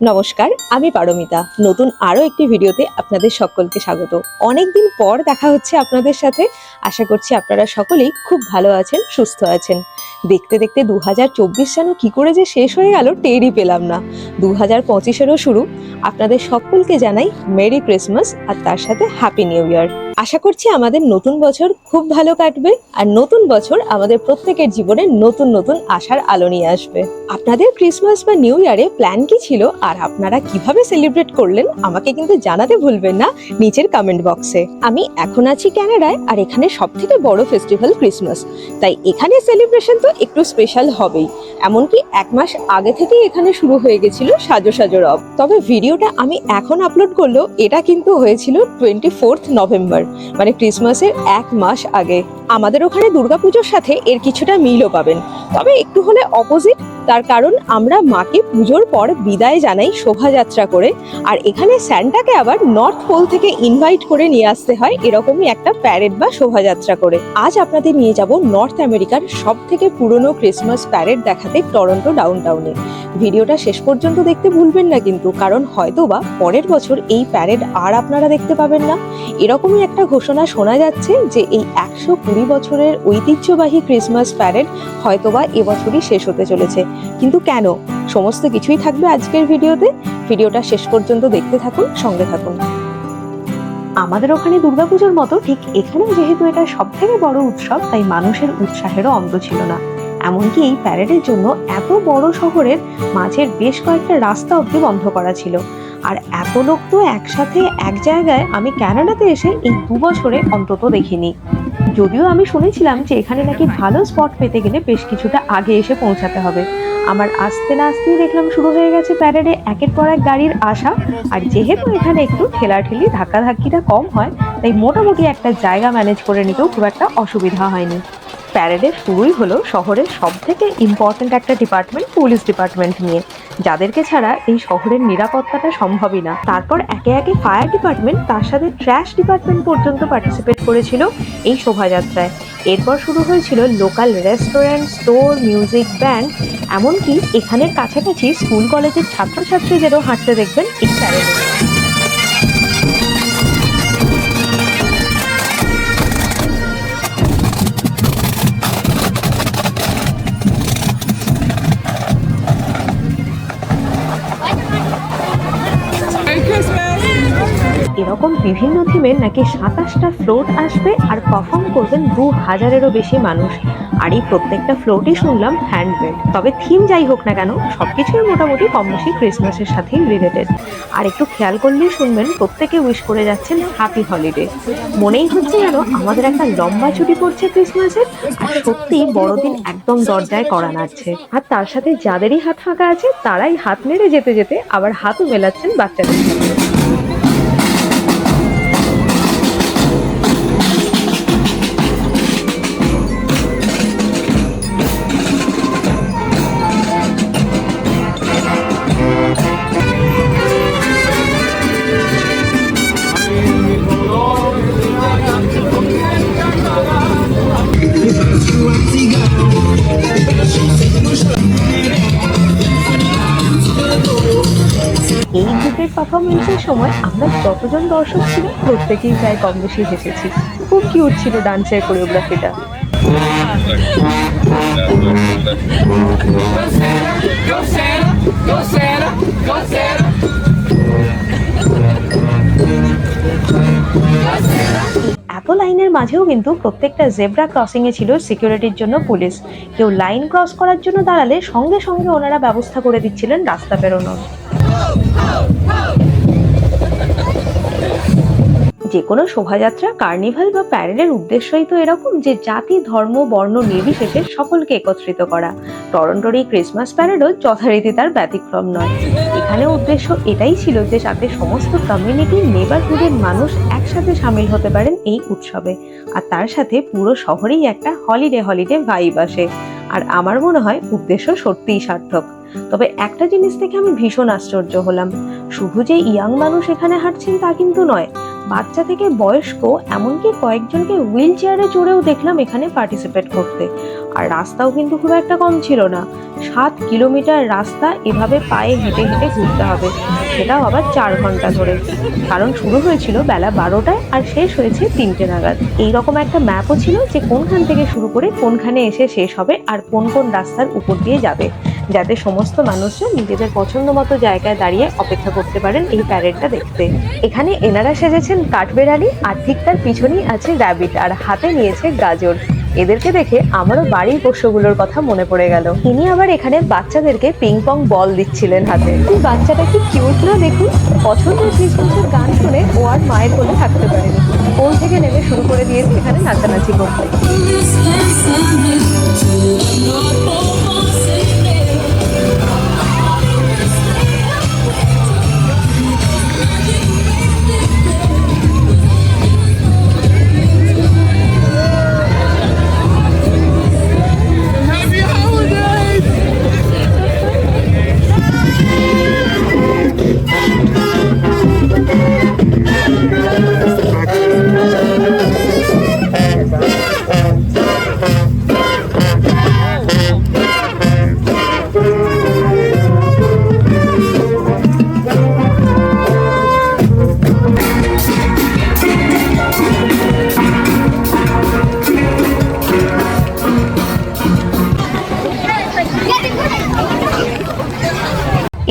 নমস্কার, আমি পারমিতা। নতুন আরও একটি ভিডিওতে আপনাদের সকলকে স্বাগত। অনেকদিন পর দেখা হচ্ছে আপনাদের সাথে। আশা করছি আপনারা সকলেই খুব ভালো আছেন, সুস্থ আছেন। দেখতে দেখতে দু হাজার চব্বিশ যেন কী করে যে শেষ হয়ে গেল, টেরই পেলাম না। দু হাজার পঁচিশেরও শুরু। আপনাদের সকলকে জানাই মেরি ক্রিসমাস আর তার সাথে হ্যাপি নিউ ইয়ার। আশা করছি আমাদের নতুন বছর খুব ভালো কাটবে আর নতুন বছর আমাদের প্রত্যেকের জীবনে নতুন নতুন আশার আলো নিয়ে আসবে। আপনাদের ক্রিসমাস বা নিউ ইয়ারে প্ল্যান কি ছিল আর আপনারা কীভাবে সেলিব্রেট করলেন আমাকে কিন্তু জানাতে ভুলবেন না নিচের কমেন্ট বক্সে আমি এখন আছি ক্যানাডায় আর এখানে সব থেকে বড় ফেস্টিভ্যাল ক্রিসমাস। তাই এখানে সেলিব্রেশন তো একটু স্পেশাল হবেই। এমনকি এক মাস আগে থেকেই এখানে শুরু হয়ে গেছিল সাজো সাজো রব। তবে ভিডিওটা আমি এখন আপলোড করলেও এটা কিন্তু হয়েছিল টোয়েন্টি ফোর্থ নভেম্বর মানে ক্রিসমাসের এক মাস আগে। আমাদের ওখানে দুর্গাপুজোর সাথে এর কিছুটা মিলও পাবেন। তবে একটু হলে অপোজিট তার কারণ আমরা মাকে পুজোর পর বিদায় জানাই শোভাযাত্রা করে, আর এখানে স্যান্টাকে আবার নর্থ পোল থেকে ইনভাইট করে নিয়ে আসতে হয়, এরকমই একটা প্যারেড বা শোভাযাত্রা করে। আজ আপনাদের নিয়ে যাব নর্থ আমেরিকার সব থেকে পুরনো ক্রিসমাস প্যারেড দেখাতে টরন্টো ডাউনটাউনে ভিডিওটা শেষ পর্যন্ত দেখতে ভুলবেন না কিন্তু, কারণ হয়তোবা পরের বছর এই প্যারেড আর আপনারা দেখতে পাবেন না। এরকমই একটা ঘোষণা শোনা যাচ্ছে যে এই একশো কুড়ি বছরের ঐতিহ্যবাহী ক্রিসমাস প্যারেড হয়তোবা এবছরই শেষ হতে চলেছে। কিন্তু কেন? সমস্ত কিছুই থাকবে আজকের ভিডিওতে। ভিডিওটা শেষ পর্যন্ত দেখতে থাকুন, সঙ্গে থাকুন। আমাদের ওখানে দুর্গাপুজোর মতো ঠিক এখানেও যেহেতু এটা সব থেকে বড় উৎসব, তাই মানুষের উৎসাহেরও অন্ত ছিল না। এমনকি এই প্যারেডের জন্য এত বড় শহরের মাঝের বেশ কয়েকটা রাস্তা অব্দি বন্ধ করা ছিল। আর এত লোক তো একসাথে এক জায়গায় আমি ক্যানাডাতে এসে এই দু বছরে অন্তত দেখিনি। যদিও আমি শুনেছিলাম যে এখানে নাকি ভালো স্পট পেতে গেলে বেশ কিছুটা আগে এসে পৌঁছাতে হবে। আমার আসতে না আসতেই দেখলাম শুরু হয়ে গেছে প্যারেডে একের পর এক গাড়ির আসা। আর যেহেতু এখানে একটু ঠেলাঠেলি, ধাক্কাধাক্কিটা কম হয়, তাই মোটামুটি একটা জায়গা ম্যানেজ করে নিতেও খুব একটা অসুবিধা হয়নি। প্যারেডের শুরুই হলো শহরের সব থেকে ইম্পর্ট্যান্ট একটা ডিপার্টমেন্ট পুলিশ ডিপার্টমেন্ট নিয়ে। যাদেরকে ছাড়া এই শহরের নিরাপত্তাটা সম্ভবই না। তারপর একে একে ফায়ার ডিপার্টমেন্ট তার সাথে ট্র্যাশ ডিপার্টমেন্ট পর্যন্ত পার্টিসিপেট করেছিল এই শোভাযাত্রায়। এরপর শুরু হয়েছিল local restaurant store music band এমনকি এখানের কাছাকাছি স্কুল কলেজের ছাত্রছাত্রীদেরও হাঁটতে দেখবেন এই প্যারেডে বিভিন্ন থিমের নাকি সাতাশটা ফ্লোট আসবে আর পারফর্ম করবেন দু হাজারেরও বেশি মানুষ। আর এই প্রত্যেকটা ফ্লোটই শুনলাম হ্যান্ডমেড তবে থিম যাই হোক না কেন, সবকিছুই মোটামুটি কম বেশি ক্রিসমাসের সাথেই রিলেটেড আর একটু খেয়াল করলেই শুনবেন, প্রত্যেকে উইশ করে যাচ্ছেন হ্যাপি হলিডে মনেই হচ্ছে যেন আমাদের একটা লম্বা ছুটি পড়ছে ক্রিসমাসের আর সত্যি বড়দিন একদম দরজায় করা নাড়ছে। আর তার সাথে যাদেরই হাত ফাঁকা আছে, তারাই হাত নেড়ে যেতে যেতে আবার হাতও মেলাচ্ছেন বাচ্চাদের। সাথে পারফরমেন্সের সময় আমরা যতজন দর্শক ছিল, প্রত্যেকেই প্রায় কম বেশি হেসেছি। খুব কিউট ছিল ডান্সের কোরিওগ্রাফিটা! এত লাইনের মাঝেও কিন্তু প্রত্যেকটা জেব্রা ক্রসিং এ ছিল সিকিউরিটির জন্য পুলিশ। কেউ লাইন ক্রস করার জন্য দাঁড়ালে সঙ্গে সঙ্গে ওনারা ব্যবস্থা করে দিচ্ছিলেন রাস্তা বেরোনোর যে কোনো শোভাযাত্রা, কার্নিভাল বা প্যারেডের উদ্দেশ্যই তো এরকম যে জাতি, ধর্ম, বর্ণ নির্বিশেষে সকলকে একত্রিত করা। টরন্টোর এই ক্রিসমাস প্যারেডও যথারীতি তার ব্যতিক্রম নয়। এখানে উদ্দেশ্য এটাই ছিল যে যাতে সমস্ত কমিউনিটি নেবারহুডের মানুষ একসাথে সামিল হতে পারেন এই উৎসবে। আর তার সাথে পুরো শহরেই একটা হলিডে হলিডে ভাইব আসে। আর আমার মনে হয় উদ্দেশ্য সত্যিই সার্থক। তবে একটা জিনিস থেকে আমি ভীষণ আশ্চর্য হলাম। শুধু যে ইয়াং মানুষ এখানে হাঁটছেন তা কিন্তু নয় বাচ্চা থেকে বয়স্ক এমনকি কয়েকজনকে হুইল চেয়ারে চড়েও দেখলাম এখানে পার্টিসিপেট করতে। আর রাস্তাও কিন্তু খুব একটা কম ছিল না। সাত কিলোমিটার রাস্তা এভাবে পায়ে হেঁটে হেঁটে ঘুরতে হবে। সেটাও আবার চার ঘণ্টা ধরে। কারণ শুরু হয়েছিল বেলা বারোটায় আর শেষ হয়েছে তিনটে নাগাদ। এইরকম একটা ম্যাপও ছিল যে কোনখান থেকে শুরু করে কোনখানে এসে শেষ হবে আর কোন কোন রাস্তার উপর দিয়ে যাবে। যাতে সমস্ত মানুষজন নিজেদের পছন্দ মতো জায়গায় দাঁড়িয়ে অপেক্ষা করতে পারেন এই প্যারেডটা দেখতে। এখানে এনারা সেজেছেন কাঠবেড়ালি আর ঠিক তার পিছনেই আছে র্যাবিট আর হাতে নিয়েছে গাজর। এদেরকে দেখে আমারও বাড়ির পোষ্যগুলোর কথা মনে পড়ে গেল। তিনি আবার এখানে বাচ্চাদেরকে পিং পং বল দিচ্ছিলেন হাতে। বাচ্চাটা কি কিউট না দেখুন? পছন্দের কৃষ্ণের গান শুনে ও আর মায়ের কোলে থাকতে পারেনি। কোল থেকে নেমে শুরু করে দিয়েছে এখানে নাচানাচি করতে।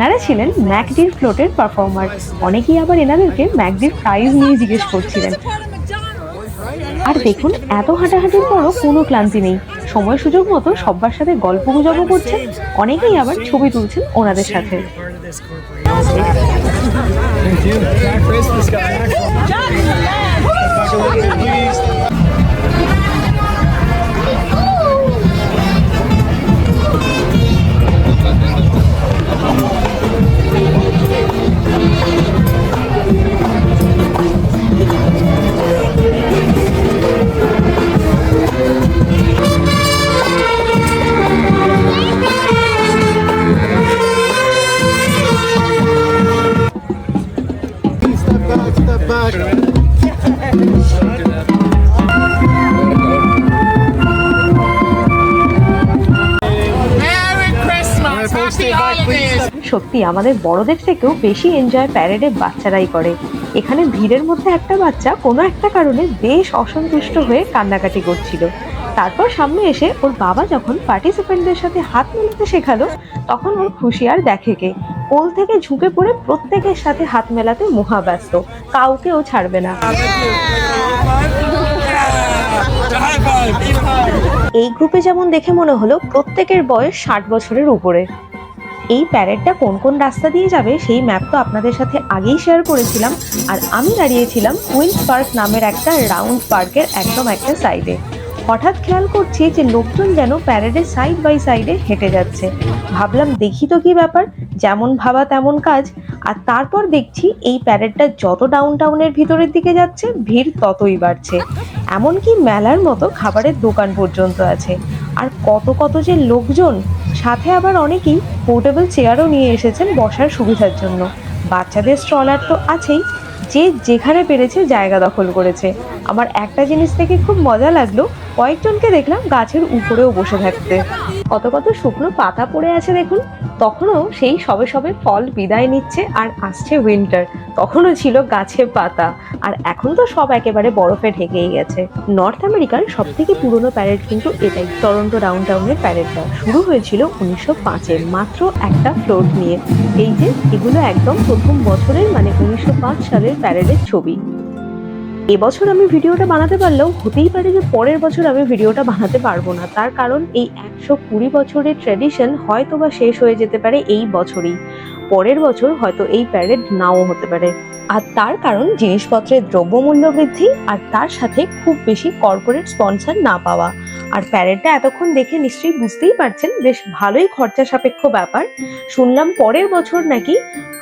এনারা ছিলেন ম্যাকডির ফ্লোটের পারফর্মার। অনেকেই আবার এনাদেরকে ম্যাকডির প্রাইজ নিয়ে জিজ্ঞেস করছিলেন। আর দেখুন এত হাঁটাহাঁটির পরও কোনো ক্লান্তি নেই। সময় সুযোগ মতো সবার সাথে গল্প গুজবও করছেন অনেকেই আবার ছবি তুলছেন ওনাদের সাথে। সত্যি আমাদের বড়দের থেকেও বেশি এনজয় প্যারেডে বাচ্চারাই করে। এখানে ভিড়ের মধ্যে একটা বাচ্চা কোনো একটা কারণে বেশ অসন্তুষ্ট হয়ে কান্নাকাটি করছিল। তারপর সামনে এসে ওর বাবা যখন পার্টিসিপেন্টদের সাথে হাত মেলাতে শেখালো তখন ওর খুশি আর দেখে কে। কোল থেকে ঝুঁকে পড়ে প্রত্যেকের সাথে হাত মেলাতে মহাব্যস্ত। কাউকেও ছাড়বে না! এই গ্রুপে যেমন দেখে মনে হলো প্রত্যেকের বয়স ষাট বছরের উপরে। এই প্যারেডটা কোন কোন রাস্তা দিয়ে যাবে সেই ম্যাপ তো আপনাদের সাথে আগেই শেয়ার করেছিলাম। আর আমি দাঁড়িয়েছিলাম কুইন্স পার্ক নামের একটা রাউন্ড পার্কের একদম একটা সাইডে। হঠাৎ খেয়াল করছি যে লোকজন যেন প্যারেডের সাইড বাই সাইডে হেঁটে যাচ্ছে। ভাবলাম দেখি তো কি ব্যাপার, যেমন ভাবা তেমন কাজ। আর তারপর দেখছি এই প্যারেডটা যত ডাউন টাউনের ভিতরের দিকে যাচ্ছে, ভিড় ততই বাড়ছে। এমনকি মেলার মতো খাবারের দোকান পর্যন্ত আছে। আর কত কত যে লোকজন সাথে আবার অনেকেই পোর্টেবল চেয়ারও নিয়ে এসেছেন বসার সুবিধার জন্য। বাচ্চাদের স্ট্রলার তো আছেই, যে যেখানে পেরেছে জায়গা দখল করেছে। আমার একটা জিনিস থেকে খুব মজা লাগল কয়েকজনকে দেখলাম গাছের উপরেও বসে থাকতে। কত কত শুকনো পাতা পড়ে আছে দেখুন। তখনও সেই সবে সবে ফল বিদায় নিচ্ছে আর আসছে উইন্টার তখনও ছিল গাছে পাতা। আর এখন তো সব একেবারে বরফে ঢেকেই গেছে। নর্থ আমেরিকার সব থেকে পুরনো প্যারেড কিন্তু এটাই টরন্টো ডাউন টাউনের প্যারেডটা। শুরু হয়েছিল উনিশশো পাঁচে, মাত্র একটা ফ্লোট নিয়ে। এই যে, এগুলো একদম প্রথম বছরের মানে উনিশশো পাঁচ সালের প্যারেডের ছবি। এবছর আমি ভিডিওটা বানাতে পারলেও হতেই পারে যে পরের বছর আমি ভিডিওটা বানাতে পারব না। তার কারণ এই একশো কুড়ি বছরের ট্র্যাডিশন হয়তো বা শেষ হয়ে যেতে পারে এই বছরই। পরের বছর হয়তো এই প্যারেড নাও হতে পারে। আর তার কারণ জিনিসপত্রের দ্রব্যমূল্য বৃদ্ধি আর তার সাথে খুব বেশি কর্পোরেট স্পন্সর না পাওয়া। আর প্যারেডটা এতক্ষণ দেখে নিশ্চয়ই বুঝতেই পারছেন বেশ ভালোই খরচা সাপেক্ষ ব্যাপার। শুনলাম পরের বছর নাকি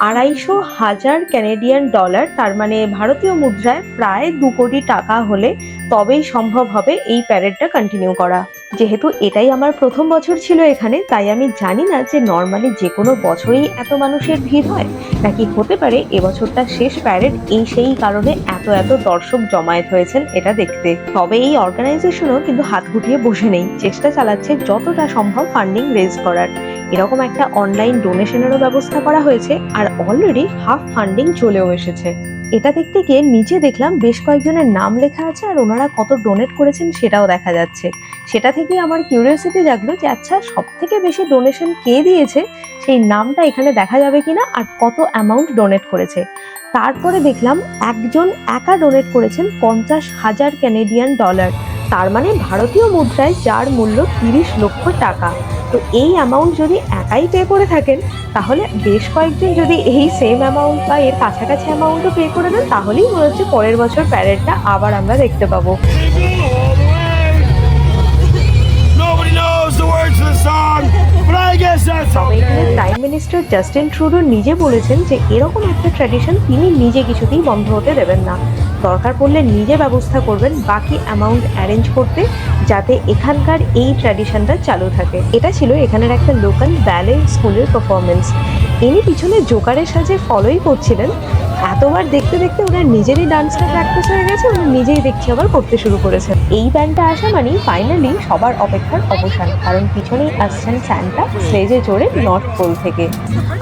আড়াইশো হাজার ক্যানেডিয়ান ডলার তার মানে ভারতীয় মুদ্রায় প্রায় দু কোটি টাকা হলে তবেই সম্ভব হবে এই প্যারেডটা কন্টিনিউ করা। যেহেতু এটাই আমার প্রথম বছর ছিল এখানে, তাই আমি জানি না যে নর্মালি যে কোনো বছরেই এত মানুষের ভিড় হয়, নাকি হতে পারে এবছরটা শেষ প্যারেড এই সেই কারণে এত এত দর্শক জমায়েত হয়েছেন এটা দেখতে। তবে এই অর্গানাইজেশনও কিন্তু হাত গুটিয়ে বসে নেই, চেষ্টা চালাচ্ছে যতটা সম্ভব ফান্ডিং রেজ করার। এরকম একটা অনলাইন ডোনেশনেরও ব্যবস্থা করা হয়েছে, আর অলরেডি হাফ ফান্ডিং চলেও এসেছে। এটা দেখতে গিয়ে নিচে দেখলাম বেশ কয়েকজনের নাম লেখা আছে, আর ওনারা কত ডোনেট করেছেন সেটাও দেখা যাচ্ছে। সেটা থেকে আমার কিউরিয়াসিটি জাগলো যে আচ্ছা সব থেকে বেশি ডোনেশন কে দিয়েছে? সেই নামটা এখানে দেখা যাবে কিনা আর কত অ্যামাউন্ট ডোনেট করেছে? তারপরে দেখলাম একজন একা ডোনেট করেছেন পঞ্চাশ হাজার ক্যানেডিয়ান ডলার তার মানে ভারতীয় মুদ্রায় যার মূল্য তিরিশ লক্ষ টাকা। তো এই অ্যামাউন্ট যদি একাই পে করে থাকেন, তাহলে বেশ কয়েকজন যদি এই সেম অ্যামাউন্ট বা এর কাছাকাছি অ্যামাউন্টও পে করে দেন, তাহলেই মনে হচ্ছে পরের বছর প্যারেডটা আবার আমরা দেখতে পাবো। Words to the song, but I guess that's okay. Prime minister Justin Trudeau নিজে বলেছেন যে এরকম একটা ট্র্যাডিশন তিনি নিজে কিছুতেই বন্ধ হতে দেবেন না। দরকার পড়লে নিজে ব্যবস্থা করবেন বাকি অ্যামাউন্ট অ্যারেঞ্জ করতে যাতে এখানকার এই ট্র্যাডিশনটা চালু থাকে। এটা ছিল এখানের একটা লোকাল ব্যালে স্কুলের পারফরমেন্স ইনি পিছনে জোকারের সাজে ফলোই করছিলেন। এতবার দেখতে দেখতে ওনার নিজেরই ডান্সটা প্র্যাকটিস হয়ে গেছে, উনি নিজেই দেখছি আবার করতে শুরু করেছেন। এই ব্যান্ডটা আসা মানেই ফাইনালি সবার অপেক্ষার অবসান, কারণ পিছনেই আসছেন স্যান্টা স্টেজে চড়ে নর্থ পোল থেকে।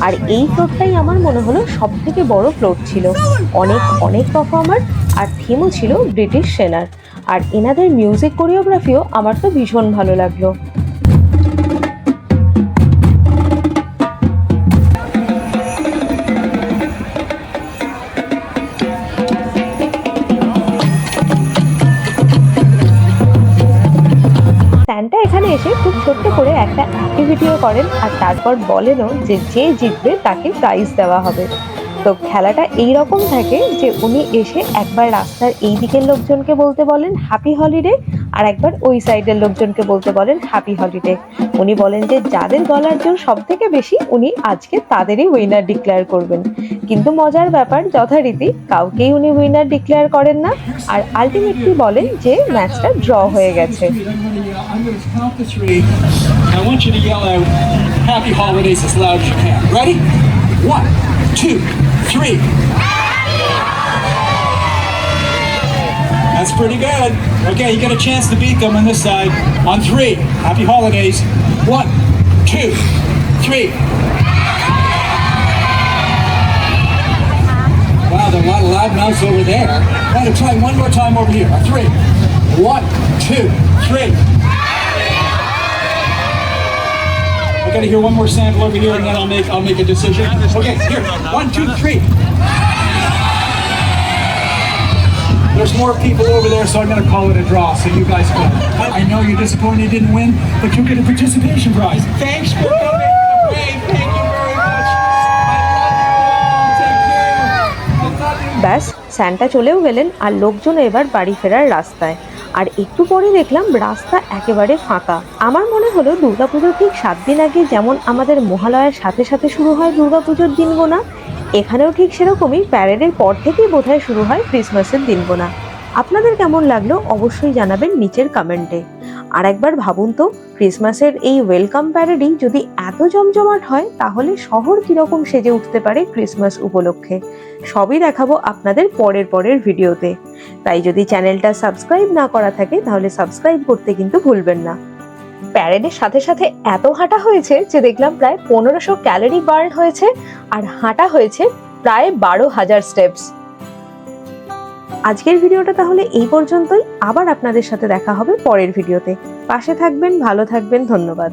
আর এই ফ্লোরটাই আমার মনে হলো সব থেকে বড় ফ্লোর ছিল। অনেক অনেক পারফর্মার আর থিমও ছিল ব্রিটিশ সেনার। আর এনাদের মিউজিক কোরিওগ্রাফিও আমার তো ভীষণ ভালো লাগল। ছোট্ট করে একটা অ্যাক্টিভিটিও করেন আর তারপর বলেনও যে যে জিতবে তাকে প্রাইজ দেওয়া হবে। তো খেলাটা এই রকম থাকে যে উনি এসে একবার রাস্তার এই দিকের লোকজনকে বলতে বলেন হ্যাপি হলিডে আর একবার ওই সাইডের লোকজনকে বলতে বলেন হ্যাপি হলিডে উনি বলেন যে যাদের গলার জোর সব থেকে বেশি উনি আজকে তাদেরই উইনার ডিক্লেয়ার করবেন কিন্তু মজার ব্যাপার যথারীতি কাউকেই উনি উইনার ডিক্লেয়ার করেন না আর আলটিমেটলি বলেন যে ম্যাচটা ড্র হয়ে গেছে Happy Holidays as loud as you can. Ready? One, two, three. That's pretty good. Okay, you get a chance to beat them on this side. On three. Happy Holidays. One, two, three. Wow, there are a lot of loud mouths over there. Don't try one more time over here. On three. One, two, three. I gotta hear one more sample over here, and then I'll make I'll make a decision. Okay, here, one, two, three. There's more people over there, so I'm gonna call it a draw. So you guys go. I know you're disappointed you didn't win, but you get a participation prize. Thanks for coming to the parade. Thank you very much. I love you all. Take care. I love you. ব্যাস Santa চলেও গেলেন আর লোকজন এবার বাড়ি ফেরার রাস্তায় আর একটু পরে দেখলাম রাস্তা একেবারে ফাঁকা আমার মনে হলো দুর্গাপুজোর ঠিক সাত দিন আগে যেমন আমাদের মহালয়ার সাথে সাথে শুরু হয় দুর্গাপুজোর দিন গোনা এখানেও ঠিক সেরকমই প্যারেডের পর থেকেই বোধহয় শুরু হয় ক্রিসমাসের দিন গোনা আপনাদের কেমন লাগল অবশ্যই জানাবেন নিচের কমেন্টে। আর একবার ভাবুন তো, ক্রিসমাসের এই ওয়েলকাম প্যারেডই যদি এত জমজমাট হয়, তাহলে শহর কীরকম সেজে উঠতে পারে ক্রিসমাস উপলক্ষে? সবই দেখাবো আপনাদের পরের পরের ভিডিওতে। তাই যদি চ্যানেলটা সাবস্ক্রাইব না করা থাকে, তাহলে সাবস্ক্রাইব করতে কিন্তু ভুলবেন না। প্যারেডের সাথে সাথে এত হাঁটা হয়েছে যে দেখলাম প্রায় পনেরোশো ক্যালোরি বার্ন হয়েছে আর হাঁটা হয়েছে প্রায় বারো হাজার স্টেপস। আজকের ভিডিওটা তাহলে এই পর্যন্তই। আবার আপনাদের সাথে দেখা হবে পরের ভিডিওতে। পাশে থাকবেন, ভালো থাকবেন, ধন্যবাদ।